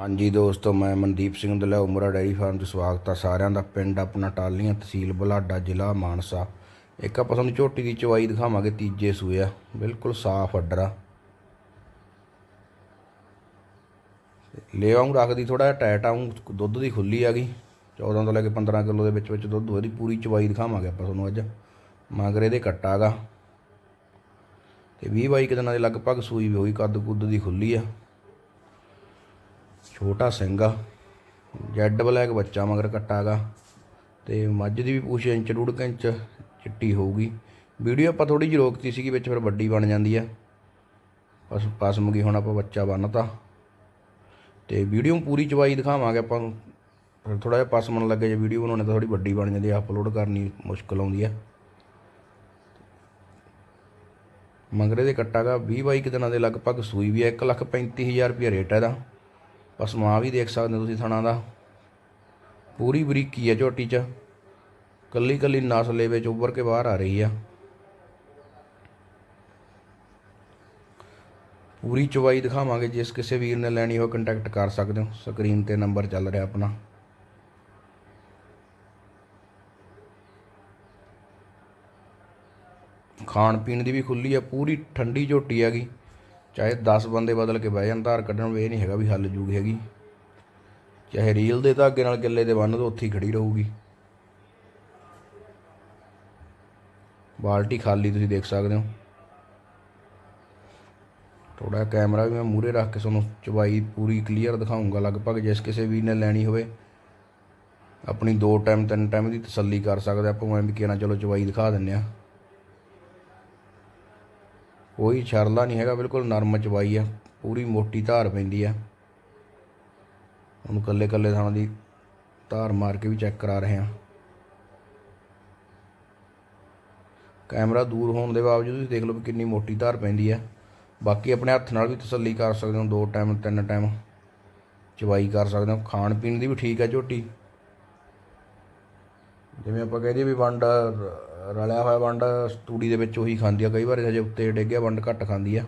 ਹਾਂਜੀ ਦੋਸਤੋ, ਮੈਂ ਮਨਦੀਪ ਸਿੰਘ ਦੁੱਲਾ ਉਮਰਾ ਡੈਰੀ ਫਾਰਮ 'ਚ ਸਵਾਗਤ ਆ। ਸਾਰਿਆਂ ਦਾ ਪਿੰਡ ਆਪਣਾ ਟਾਲੀਆਂ, ਤਹਿਸੀਲ ਬੁਲਾਡਾ, ਜ਼ਿਲ੍ਹਾ ਮਾਨਸਾ। ਇੱਕ ਆਪਾਂ ਤੁਹਾਨੂੰ ਝੋਟੀ ਦੀ ਚਵਾਈ ਦਿਖਾਵਾਂਗੇ, ਤੀਜੇ ਸੂਏ ਆ। ਬਿਲਕੁਲ ਸਾਫ਼ ਅੱਡਰ ਆ। ਲੇਵਾਂ ਨੂੰ ਰੱਖਦੀ ਥੋੜਾ ਜਿਹਾ ਟਾਈਟ ਆ ਦੁੱਧ ਦੀ ਖੁੱਲੀ ਆ ਗਈ। 14 ਤੋਂ ਲੈ ਕੇ 15 ਕਿਲੋ ਦੇ ਵਿੱਚ ਵਿੱਚ ਦੁੱਧ, ਉਹਦੀ ਪੂਰੀ ਚਵਾਈ ਦਿਖਾਵਾਂਗੇ ਆਪਾਂ ਤੁਹਾਨੂੰ ਅੱਜ। ਮਗਰ ਇਹਦੇ ਕੱਟਾ ਗਾ ਤੇ 20 22 ਕੁ ਦਿਨਾਂ ਦੇ ਲਗਭਗ ਸੂਈ ਵੀ ਹੋਈ, ਕੱਦ ਕੁੱਦ ਦੀ ਖੁੱਲੀ ਆ। ਛੋਟਾ ਸਿੰਘ ਆ, ਜੈਡ ਬਲੈਕ ਬੱਚਾ ਮਗਰ ਕੱਟਾ ਗਾ ਤੇ ਮੱਝ ਦੀ ਵੀ ਪੂਛ ਇੰਚ ਡੂਢ ਕੁ ਇੰਚ ਚਿੱਟੀ ਹੋਊਗੀ। ਵੀਡੀਓ ਆਪਾਂ ਥੋੜੀ ਜਿਹੀ ਰੋਕਤੀ ਸੀਗੀ, ਵਿੱਚ ਫਿਰ ਵੱਡੀ ਬਣ ਜਾਂਦੀ ਆ। ਬਸ ਪਸਮ ਗਈ ਹੁਣ ਆਪਾਂ ਬੱਚਾ ਬੰਨਤਾ। ਤੇ ਵੀਡੀਓ ਨੂੰ ਪੂਰੀ ਚਵਾਈ ਦਿਖਾਵਾਂਗੇ ਆਪਾਂ ਨੂੰ। ਫਿਰ ਥੋੜਾ ਜਿਹਾ ਪਸਮਣ ਲੱਗੇ ਜੇ ਵੀਡੀਓ ਬਣਾਉਣੇ ਤਾਂ ਥੋੜੀ ਵੱਡੀ ਬਣ ਜਾਂਦੀ ਆ, ਅਪਲੋਡ ਕਰਨੀ ਮੁਸ਼ਕਲ ਆਉਂਦੀ ਆ। ਮਗਰੇ ਦੇ ਕੱਟਾ ਗਾ 20 22 ਕੁ ਦਿਨਾਂ ਦੇ ਲਗਭਗ ਸੂਈ ਵੀ ਆ 1 ਲੱਖ 35000 ਰੁਪਏ ਰੇਟ ਹੈ ਇਹਦਾ। ਬਸ ਮਾਂ ਵੀ ਦੇਖ ਸਕਦੇ ਹੋ ਤੁਸੀਂ ਥਣਾ ਦਾ। ਪੂਰੀ ਬਰੀਕੀ ਹੈ ਝੋਟੀ 'ਚ। ਕੱਲੀ ਕੱਲੀ ਨਸਲੇ ਵਿੱਚ ਉੱਭਰ ਕੇ ਬਾਹਰ ਆ ਰਹੀ ਆ। ਪੂਰੀ ਚਵਾਈ ਦਿਖਾਵਾਂਗੇ, ਜਿਸ ਕਿਸੇ ਵੀਰ ਨੇ ਲੈਣੀ ਹੋ ਕੰਟੈਕਟ ਕਰ ਸਕਦੇ ਹੋ। ਸਕਰੀਨ ਤੇ ਨੰਬਰ ਚੱਲ ਰਿਹਾ ਆਪਣਾ। ਖਾਣ ਪੀਣ ਦੀ ਵੀ ਖੁੱਲੀ ਆ, ਪੂਰੀ ਠੰਡੀ ਝੋਟੀ ਹੈਗੀ ਚਾਹੇ 10 ਬੰਦੇ ਬਦਲ ਕੇ ਬਹਿ ਜਾਣ, ਧਾਰ ਕੱਢਣ, ਵੇ ਨਹੀਂ ਹੈਗਾ ਵੀ ਹੱਲ ਜੂਗੀ ਹੈਗੀ। ਚਾਹੇ ਰੀਲ ਦੇ ਧਾਗੇ ਨਾਲ ਕਿੱਲੇ ਦੇ ਬੰਨ ਦੋ, ਉੱਥੇ ਹੀ ਖੜੀ ਰਹੂਗੀ। ਬਾਲਟੀ ਖਾਲੀ ਤੁਸੀਂ ਦੇਖ ਸਕਦੇ ਹੋ। ਥੋੜਾ ਕੈਮਰਾ ਵੀ ਮੈਂ ਮੂਰੇ ਰੱਖ ਕੇ ਤੁਹਾਨੂੰ ਚਬਾਈ ਪੂਰੀ ਕਲੀਅਰ ਦਿਖਾਉਂਗਾ ਲਗਭਗ ਜਿਸ ਕਿਸੇ ਵੀ ਨੇ ਲੈਣੀ ਹੋਵੇ, ਆਪਣੀ ਦੋ ਟਾਈਮ ਤਿੰਨ ਟਾਈਮ ਦੀ ਤਸੱਲੀ ਕਰ ਸਕਦਾ ਆਪਾਂ ਮੈਂ ਵੀ ਕਿਹਾ ਚਲੋ ਚਬਾਈ ਦਿਖਾ ਦਿੰਨੇ ਆ। ਕੋਈ ਛਰਲਾ ਨਹੀਂ ਹੈਗਾ, ਬਿਲਕੁਲ ਨਰਮ ਚਵਾਈ ਆ, ਪੂਰੀ ਮੋਟੀ ਧਾਰ ਪੈਂਦੀ ਆ। ਉਹਨੂੰ ਕੱਲੇ ਕੱਲੇ ਥਾਂ ਦੀ ਧਾਰ ਮਾਰ ਕੇ ਵੀ ਚੈੱਕ ਕਰਾ ਰਹੇ ਆ। ਕੈਮਰਾ ਦੂਰ ਹੋਣ ਦੇ ਬਾਵਜੂਦ ਤੁਸੀਂ ਦੇਖ ਲਓ ਵੀ ਕਿੰਨੀ ਮੋਟੀ ਧਾਰ ਪੈਂਦੀ ਆ। ਬਾਕੀ ਆਪਣੇ ਹੱਥ ਨਾਲ ਵੀ ਤਸੱਲੀ ਕਰ ਸਕਦੇ ਹੋ, ਦੋ ਟਾਈਮ, ਤਿੰਨ ਟਾਈਮ ਚਵਾਈ ਕਰ ਸਕਦੇ ਹੋ। ਖਾਣ ਪੀਣ ਦੀ ਵੀ ਠੀਕ ਆ ਝੋਟੀ। ਜਿਵੇਂ ਆਪਾਂ ਕਹਦੇ ਵੀ ਵੰਡ ਰਲਿਆ ਹੋਇਆ ਵੰਡ, ਤੂੜੀ ਦੇ ਵਿੱਚ ਉਹੀ ਖਾਂਦੀ ਆ, ਕਈ ਵਾਰ ਹਜੇ ਉੱਤੇ ਡਿੱਗਿਆ ਵੰਡ ਘੱਟ ਖਾਂਦੀ ਆ।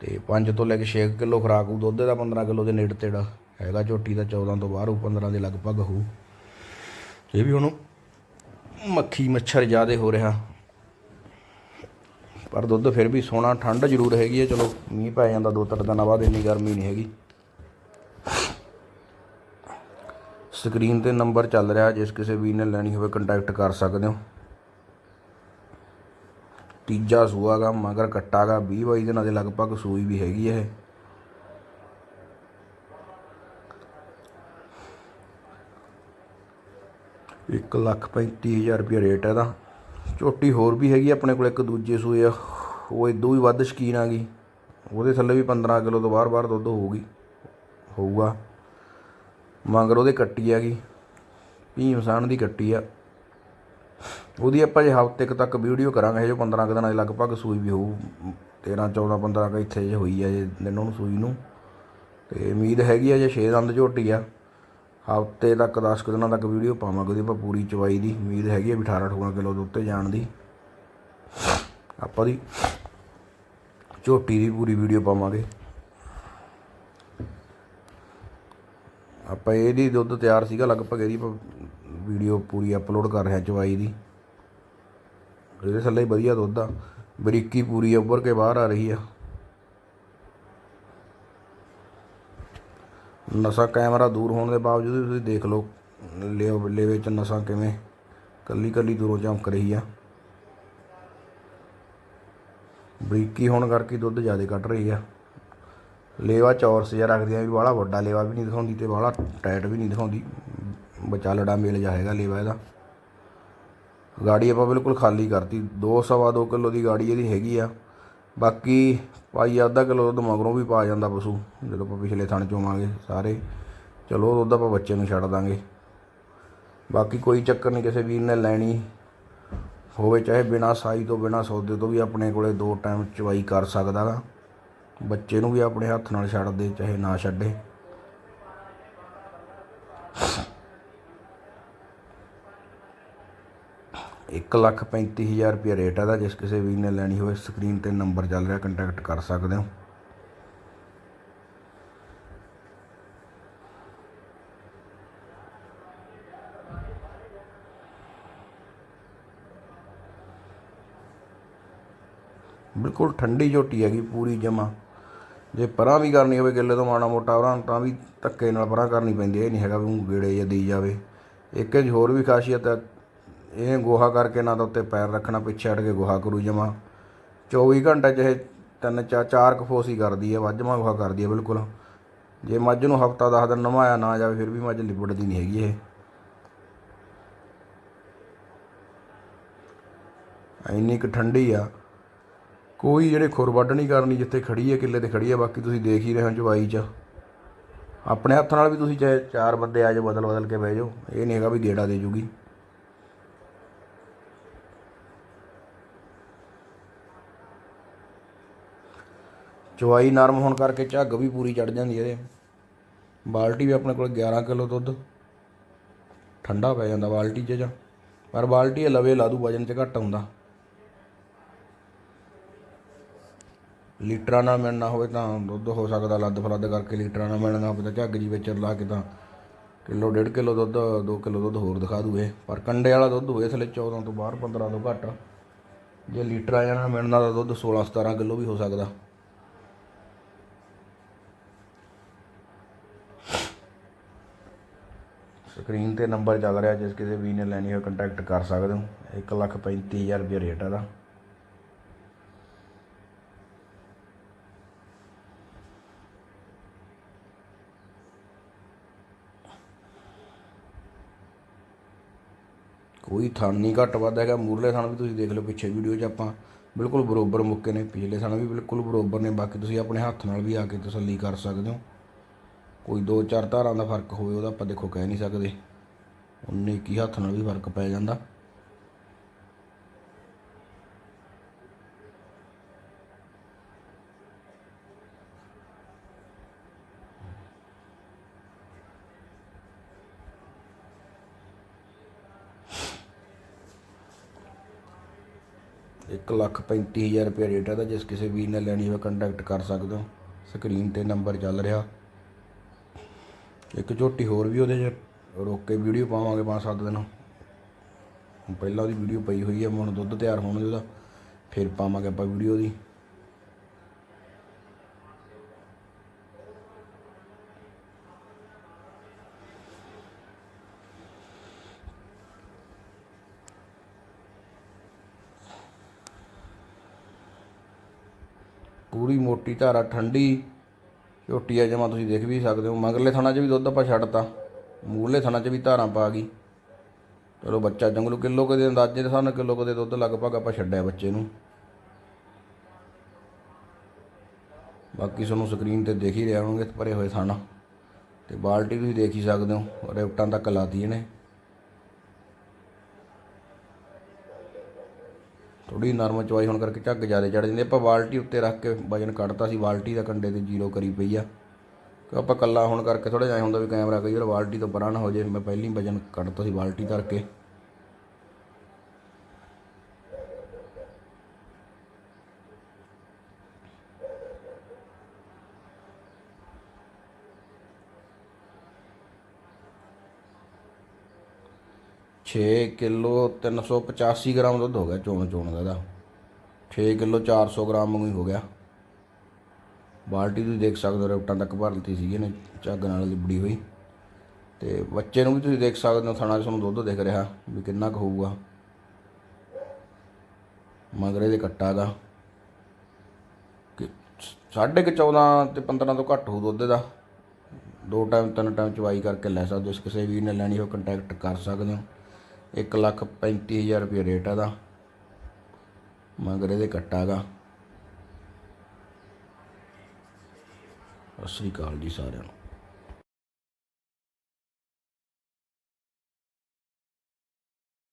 ਤੇ 5 ਤੋਂ ਲੈ ਕੇ 6 ਕਿਲੋ ਖਰਾਕ ਹੋਊ ਦੁੱਧ ਦਾ 15 ਕਿਲੋ ਦੇ ਨੇੜੇ ਤੇੜਾ, ਹੈਗਾ ਝੋਟੀ ਦਾ 14 ਤੋਂ ਬਾਹਰ ਹੋਊ 15 ਦੇ ਲਗਭਗ ਹੋਊ। ਇਹ ਵੀ ਹੁਣ ਮੱਖੀ ਮੱਛਰ ਜ਼ਿਆਦੇ ਹੋ ਰਿਹਾ। ਪਰ ਦੁੱਧ ਫਿਰ ਵੀ ਸੋਹਣਾ, ਠੰਡ ਜ਼ਰੂਰ ਹੈਗੀ ਹੈ ਚਲੋ ਮੀਂਹ ਪੈ ਜਾਂਦਾ, ਦੋ ਤਿੰਨ ਦਿਨਾਂ ਬਾਅਦ ਇੰਨੀ ਗਰਮੀ ਨਹੀਂ ਹੈਗੀ। ਸਕਰੀਨ ਤੇ ਨੰਬਰ ਚੱਲ ਰਿਹਾ ਜਿਸ ਕਿਸੇ ਵੀ ਨੇ ਲੈਣੀ ਹੋਵੇ ਕੰਟੈਕਟ ਕਰ ਸਕਦੇ ਹੋ। ਤੀਜਾ ਸੂਆ ਗਾ, ਮਗਰ ਕੱਟਾ ਗਾ 20 22 ਦਿਨਾਂ ਦੇ ਲਗਭਗ ਸੂਈ ਵੀ ਹੈਗੀ ਇਹ। ਇੱਕ ਲੱਖ ਪੈਂਤੀ ਹਜ਼ਾਰ ਰੁਪਏ ਰੇਟ ਹੈ ਇਹਦਾ। ਝੋਟੀ ਹੋਰ ਵੀ ਹੈਗੀ ਆਪਣੇ ਕੋਲ ਇੱਕ ਦੂਜੇ ਸੂਏ ਆ। ਉਹ ਇਦੋਂ ਵੀ ਵੱਧ ਸ਼ਕੀਨ ਆ ਗਈ। ਉਹਦੇ ਥੱਲੇ ਵੀ 15 ਕਿਲੋ ਤੋਂ ਬਾਹਰ-ਬਾਹਰ ਦੁੱਧ ਹੋਊਗੀ, ਹੋਊਗਾ। ਮਗਰ ਉਹਦੇ ਕੱਟੀ ਹੈਗੀ ਭੀਮਸਾਨ ਦੀ ਕੱਟੀ ਆ। ਉਹਦੀ ਆਪਾਂ ਜੇ ਹਫ਼ਤੇ ਕੁ ਤੱਕ ਵੀਡੀਓ ਕਰਾਂਗੇ ਜੋ 15 ਕੁ ਦਿਨਾਂ ਦੇ ਲਗਭਗ ਸੂਈ ਵੀ ਹੋਊ 13 14 15 ਕੁ ਇੱਥੇ ਜੇ ਹੋਈ ਆ ਜੇ ਦਿਨ ਉਹਨੂੰ ਸੂਈ ਨੂੰ। ਤੇ ਉਮੀਦ ਹੈਗੀ ਆ ਜੇ 6 ਦੰਦ ਝੋਟੀ ਆ, ਹਫ਼ਤੇ ਤੱਕ 10 ਕੁ ਦਿਨਾਂ ਤੱਕ ਵੀਡੀਓ ਪਾਵਾਂਗੇ ਉਹਦੀ ਆਪਾਂ ਪੂਰੀ ਚਵਾਈ ਦੀ। ਉਮੀਦ ਹੈਗੀ ਆ ਵੀ 18 18 ਕਿਲੋ ਦੇ ਉੱਤੇ ਜਾਣ ਦੀ। ਆਪਾਂ ਦੀ ਝੋਟੀ ਦੀ ਪੂਰੀ ਵੀਡੀਓ ਪਾਵਾਂਗੇ। ਆਪਾਂ ਇਹਦੀ ਦੁੱਧ ਤਿਆਰ ਸੀਗਾ, ਲਗਭਗ ਇਹਦੀ ਆਪਾਂ ਵੀਡੀਓ ਪੂਰੀ ਅਪਲੋਡ ਕਰ ਰਹੇ ਹਾਂ ਚਵਾਈ ਦੀ। ਇਹਦੇ ਥੱਲੇ ਵਧੀਆ ਦੁੱਧ ਆ। ਬਰੀਕੀ ਪੂਰੀ ਉੱਭਰ ਕੇ ਬਾਹਰ ਆ ਰਹੀ ਆ। ਨਸਾ ਕੈਮਰਾ ਦੂਰ ਹੋਣ ਦੇ ਬਾਵਜੂਦ ਵੀ ਤੁਸੀਂ ਦੇਖ ਲਓ, ਲਿਓ ਲੇਵੇ 'ਚ ਨਸ਼ਾ ਕਿਵੇਂ ਕੱਲੀ ਕੱਲੀ ਦੂਰੋਂ ਚਮਕ ਰਹੀ ਆ। ਬਰੀਕੀ ਹੋਣ ਕਰਕੇ ਦੁੱਧ ਜ਼ਿਆਦਾ ਕੱਢ ਰਹੀ ਆ। ਲੇਵਾ ਚੌਰਸ ਜਿਹਾ ਰੱਖਦੀ ਆ ਵੀ ਬਾਹਲਾ ਵੱਡਾ ਲੇਵਾ ਵੀ ਨਹੀਂ ਦਿਖਾਉਂਦੀ ਤੇ ਬਾਹਲਾ ਟਾਈਟ ਵੀ ਨਹੀਂ ਦਿਖਾਉਂਦੀ। ਵਿਚਾਲੜਾ ਮੇਲ ਜਾ ਹੈਗਾ ਲੇਵਾ ਇਹਦਾ। ਗਾੜੀ ਆਪਾਂ ਬਿਲਕੁਲ ਖਾਲੀ ਕਰਤੀ। 2 ਸਵਾ 2 ਕਿਲੋ ਦੀ ਗਾੜੀ ਇਹਦੀ ਹੈਗੀ ਆ। ਬਾਕੀ ਭਾਈ ਅੱਧਾ ਕਿਲੋ ਦੁੱਧ ਮਗਰੋਂ ਵੀ ਪਾ ਜਾਂਦਾ ਪਸ਼ੂ। ਜਦੋਂ ਆਪਾਂ ਪਿਛਲੇ ਥਣ ਚੋਵਾਂਗੇ ਸਾਰੇ। ਚਲੋ ਦੁੱਧ ਆਪਾਂ ਬੱਚੇ ਨੂੰ ਛੱਡ ਦਾਂਗੇ। ਬਾਕੀ ਕੋਈ ਚੱਕਰ ਨਹੀਂ ਕਿਸੇ ਵੀਰ ਨੇ ਲੈਣੀ। ਹੋਵੇ ਚਾਹੇ ਬਿਨਾ ਸਾਈ ਤੋਂ ਬਿਨਾ ਸੌਦੇ ਤੋਂ ਵੀ ਆਪਣੇ ਕੋਲੇ ਦੋ ਟਾਈਮ ਚਵਾਈ ਕਰ ਸਕਦਾ ਗਾ। ਬੱਚੇ ਨੂੰ ਵੀ ਆਪਣੇ ਹੱਥ ਨਾਲ ਛੱਡ ਦੇ, ਚਾਹੇ ਨਾ ਛੱਡੇ। 135000 ਰੁਪਏ ਰੇਟ ਹੈ ਦਾ ਜਿਸ ਕਿਸੇ ਵੀ ਨੇ ਲੈਣੀ ਹੋਵੇ ਸਕਰੀਨ ਤੇ ਨੰਬਰ ਚੱਲ ਰਿਹਾ ਕੰਟੈਕਟ ਕਰ ਸਕਦੇ ਹੋ। ਬਿਲਕੁਲ ਠੰਡੀ ਝੋਟੀ ਹੈਗੀ, ਪੂਰੀ ਜਮਾ। ਜੇ ਪਰਾਂ ਵੀ ਕਰਨੀ ਹੋਵੇ, ਗਿੱਲੇ ਤੋਂ ਮਾੜਾ ਮੋਟਾ ਉਹਨਾਂ ਤਾਂ ਵੀ ਧੱਕੇ ਨਾਲ ਪਰਾਂ ਕਰਨੀ ਪੈਂਦੀ ਹੈ ਇਹ ਨਹੀਂ ਹੈਗਾ ਵੀ ਗੇੜੇ ਜਾਂ ਦੇਈ ਜਾਵੇ। ਇੱਕ ਇਹ ਹੋਰ ਵੀ ਖਾਸੀਅਤ ਹੈ ਇਹ ਗੋਹਾ ਕਰਕੇ ਨਾ ਤਾਂ ਉੱਤੇ ਪੈਰ ਰੱਖਣਾ, ਪਿੱਛੇ ਹਟ ਕੇ ਗੋਹਾ ਕਰੂ ਜਮਾ। 24 ਘੰਟੇ 'ਚ ਇਹ ਤਿੰਨ ਚਾਰ ਚਾਰ ਕੁ ਹੀ ਕਰਦੀ ਹੈ ਵੱਜਮਾ ਗੋਹਾ ਕਰਦੀ ਹੈ ਬਿਲਕੁਲ। ਜੇ ਮੱਝ ਨੂੰ ਹਫਤਾ 10 ਦਿਨ ਨਵਾਇਆ ਨਾ ਜਾਵੇ, ਫਿਰ ਵੀ ਮੱਝ ਲਿਬੜਦੀ ਨਹੀਂ ਹੈਗੀ ਇਹ। ਇੰਨੀ ਕੁ ਠੰਡੀ ਆ। ਕੋਈ ਜਿਹੜੇ ਖੁਰ ਵੱਢ ਨਹੀਂ ਕਰਨੀ, ਜਿੱਥੇ ਖੜੀ ਹੈ ਕਿੱਲੇ ਤੇ ਖੜੀ ਹੈ ਬਾਕੀ ਤੁਸੀਂ ਦੇਖ ਹੀ ਰਹੇ ਹੋ ਚਵਾਈ 'ਚ। ਆਪਣੇ ਹੱਥ ਨਾਲ ਵੀ ਤੁਸੀਂ ਚਾਹੇ ਚਾਰ ਬੰਦੇ ਆ ਜਾਓ ਬਦਲ ਬਦਲ ਕੇ ਬਹਿ ਜਾਓ, ਇਹ ਨਹੀਂ ਹੈਗਾ ਵੀ ਗੇੜਾ ਦੇ ਜੂਗੀ। ਚਵਾਈ ਨਰਮ ਹੋਣ ਕਰਕੇ ਝੱਗ ਵੀ ਪੂਰੀ ਚੜ ਜਾਂਦੀ ਹੈ ਇਹਦੇ। ਬਾਲਟੀ ਵੀ ਆਪਣੇ ਕੋਲ 11 ਕਿਲੋ ਦੁੱਧ। ਠੰਡਾ ਪੈ ਜਾਂਦਾ ਬਾਲਟੀ 'ਚ ਜਾਂ। ਪਰ ਬਾਲਟੀ ਇਹ ਲਵੇ ਲਾ ਦੂ ਵਜਨ 'ਚ ਘੱਟ ਆਉਂਦਾ। ਲੀਟਰਾਂ ਨਾਲ ਮਿਲਣਾ ਹੋਵੇ ਤਾਂ ਦੁੱਧ ਹੋ ਸਕਦਾ ਲੱਦ ਫਲੱਦ ਕਰਕੇ ਲੀਟਰਾਂ ਨਾਲ ਮਿਲਣਾ ਹੋਵੇ ਤਾਂ ਝੱਗ ਜੀ ਵਿੱਚ ਲਾ ਕੇ ਤਾਂ ਕਿਲੋ ਡੇਢ ਕਿਲੋ ਦੁੱਧ 2 ਕਿਲੋ ਦੁੱਧ ਹੋਰ ਦਿਖਾ ਦੂ ਪਰ ਕੰਡੇ ਵਾਲਾ ਦੁੱਧ ਹੋਵੇ ਥਲੇ 14 ਤੋਂ ਬਾਹਰ 15 ਤੋਂ ਘੱਟ। ਜੇ ਲੀਟਰਾਂ ਜਾਂ ਨਾਲ ਮਿਲਣਾ ਤਾਂ ਦੁੱਧ 16 17 ਕਿਲੋ ਵੀ ਹੋ ਸਕਦਾ। ਸਕਰੀਨ ਤੇ ਨੰਬਰ ਚੱਲ ਰਿਹਾ ਜਿਸ ਕਿਸੇ ਵੀ ਨੇ ਲੈਣੀ ਹੋਵੇ ਕੰਟੈਕਟ ਕਰ ਸਕਦੇ ਹੋ। ਇੱਕ ਲੱਖ ਪੈਂਤੀ ਹਜ਼ਾਰ ਰੁਪਏ ਰੇਟ ਇਹਦਾ। ਕੋਈ ਥਣ ਨਹੀਂ ਘੱਟ ਵੱਧ ਹੈਗਾ। ਮੂਰਲੇ ਥਣ ਵੀ ਤੁਸੀਂ ਦੇਖ ਲਓ ਪਿੱਛੇ ਵੀਡੀਓ 'ਚ ਆਪਾਂ ਬਿਲਕੁਲ ਬਰੋਬਰ ਮੁੱਕੇ ਨੇ। ਪਿਛਲੇ ਥਣ ਵੀ ਬਿਲਕੁਲ ਬਰੋਬਰ ਨੇ। ਬਾਕੀ ਤੁਸੀਂ ਆਪਣੇ ਹੱਥ ਨਾਲ ਵੀ ਆ ਕੇ ਤਸੱਲੀ ਕਰ ਸਕਦੇ ਹੋ। ਕੋਈ ਦੋ ਚਾਰ ਧਾਰਾਂ ਦਾ ਫ਼ਰਕ ਹੋਵੇ, ਉਹਦਾ ਆਪਾਂ ਦੇਖੋ ਕਹਿ ਨਹੀਂ ਸਕਦੇ। ਉਹਨੇ ਕੀ ਹੱਥ ਨਾਲ ਵੀ ਫ਼ਰਕ ਪੈ ਜਾਂਦਾ। ਇੱਕ ਲੱਖ ਪੈਂਤੀ ਹਜ਼ਾਰ ਰੁਪਏ ਰੇਟ ਹੈ ਦਾ, ਜਿਸ ਕਿਸੇ ਵੀਰ ਨੇ ਲੈਣੀ ਹੋਵੇ ਕੰਟੈਕਟ ਕਰ ਸਕਦੇ ਹੋ। ਸਕਰੀਨ ਤੇ ਨੰਬਰ ਚੱਲ ਰਿਹਾ। ਇੱਕ ਝੋਟੀ ਹੋਰ ਵੀ ਉਹਦੇ 'ਚ ਰੋਕ ਕੇ ਵੀਡੀਓ ਪਾਵਾਂਗੇ ਪੰਜ ਸੱਤ ਦਿਨ। ਹੁਣ ਪਹਿਲਾਂ ਉਹਦੀ ਵੀਡੀਓ ਪਈ ਹੋਈ ਹੈ ਹੁਣ ਦੁੱਧ ਤਿਆਰ ਹੋਣ ਦੇ ਉਹਦਾ, ਫਿਰ ਪਾਵਾਂਗੇ ਆਪਾਂ ਵੀਡੀਓ ਦੀ ਪੂਰੀ ਮੋਟੀ ਧਾਰਾ ਠੰਡੀ। ਝੋਟੀ ਆ ਜਮਾ ਤੁਸੀਂ ਦੇਖ ਵੀ ਸਕਦੇ ਹੋ। ਮਗਰਲੇ ਥਣਾ 'ਚ ਵੀ ਦੁੱਧ ਆਪਾਂ ਛੱਡਤਾ। ਮੂਰਲੇ ਥਣਾ 'ਚ ਵੀ ਧਾਰਾਂ ਪਾ ਗਈ। ਚਲੋ ਬੱਚਾ ਜੰਗਲੂ ਕਿਲੋ ਕਦੇ ਅੰਦਾਜ਼ੇ ਦੇ ਸਾਨੂੰ ਨਾਲ ਕਿਲੋ ਕੁ ਦੁੱਧ ਲਗਭਗ ਆਪਾਂ ਛੱਡਿਆ ਬੱਚੇ ਨੂੰ। ਬਾਕੀ ਤੁਹਾਨੂੰ ਸਕਰੀਨ ਤੇ ਦੇਖ ਹੀ ਰਹੇ ਹੋਣਗੇ ਭਰੇ ਹੋਏ ਥਾਣਾ। ਤੇ ਬਾਲਟੀ ਤੁਸੀਂ ਦੇਖ ਹੀ ਸਕਦੇ ਹੋ। ਰਿਫਟਾਂ ਤੱਕ ਲਾਤੀ ਇਹਨੇ ਥੋੜੀ ਨਰਮ ਚਵਾਈ ਹੋਣ ਕਰਕੇ ਝੱਗ ਜ਼ਿਆਦਾ ਚੜ ਜਾਂਦੀ ਆਪਾਂ ਬਾਲਟੀ ਉੱਤੇ ਰੱਖ ਕੇ ਵਜਨ ਕੱਢਤਾ ਸੀ, ਬਾਲਟੀ ਦਾ ਕੰਡੇ ਤੇ ਜ਼ੀਰੋ ਕਰੀ ਪਈ ਆ। ਕਿ ਆਪਾਂ ਕੱਲਾ ਹੋਣ ਕਰਕੇ ਥੋੜਾ ਜਿਹਾ ਹੁੰਦਾ ਵੀ ਕੈਮਰਾ ਕਈ ਵਾਰ ਬਾਲਟੀ ਤੋਂ ਪਰਾਂ ਨਾ ਹੋ ਜੇ ਮੈਂ ਪਹਿਲੀ ਵਜਨ ਕੱਢਤਾ ਸੀ, ਬਾਲਟੀ ਕਰਕੇ 6 ਕਿਲੋ 385 ਗ੍ਰਾਮ ਦੁੱਧ ਹੋ ਗਿਆ ਚੋਣ ਚੋਣ ਦਾ ਇਹਦਾ। 6 ਕਿਲੋ 400 ਗ੍ਰਾਮ ਵਾਂਗੂ ਹੋ ਗਿਆ। ਬਾਲਟੀ ਤੁਸੀਂ ਦੇਖ ਸਕਦੇ ਹੋ ਰੋਟਾਂ ਤੱਕ ਭਰ ਲਤੀ ਸੀ ਇਹਨੇ, ਝੱਗ ਨਾਲ ਲਿਬੜੀ ਹੋਈ। ਤੇ ਬੱਚੇ ਨੂੰ ਵੀ ਤੁਸੀਂ ਦੇਖ ਸਕਦੇ ਹੋ, ਥਣਾ 'ਚ ਤੁਹਾਨੂੰ ਦੁੱਧ ਦਿਖ ਰਿਹਾ ਵੀ ਕਿੰਨਾ ਕੁ ਹੋਊਗਾ। ਮਗਰੇ ਦੇ ਕੱਟਾ ਦਾ। ਕਿ 14.5 ਤੇ 15 ਤੋਂ ਘੱਟ ਹੋ ਦੁੱਧ ਦਾ ਦੋ ਟਾਈਮ, ਤਿੰਨ ਟਾਈਮ ਚਵਾਈ ਕਰਕੇ ਲੈ ਸਕਦੇ ਹੋ। ਕਿਸੇ ਵੀ ਨੇ ਲੈਣੀ ਹੋ ਕੰਟੈਕਟ ਕਰ ਸਕਦੇ ਹੋ। ਇੱਕ ਲੱਖ ਪੈਂਤੀ ਹਜ਼ਾਰ ਰੁਪਏ ਰੇਟ ਆ ਦਾ ਮਗਰ ਇਹਦੇ ਕੱਟਾ ਗਾ। ਸਤਿ ਸ਼੍ਰੀ ਅਕਾਲ ਜੀ ਸਾਰਿਆਂ ਨੂੰ।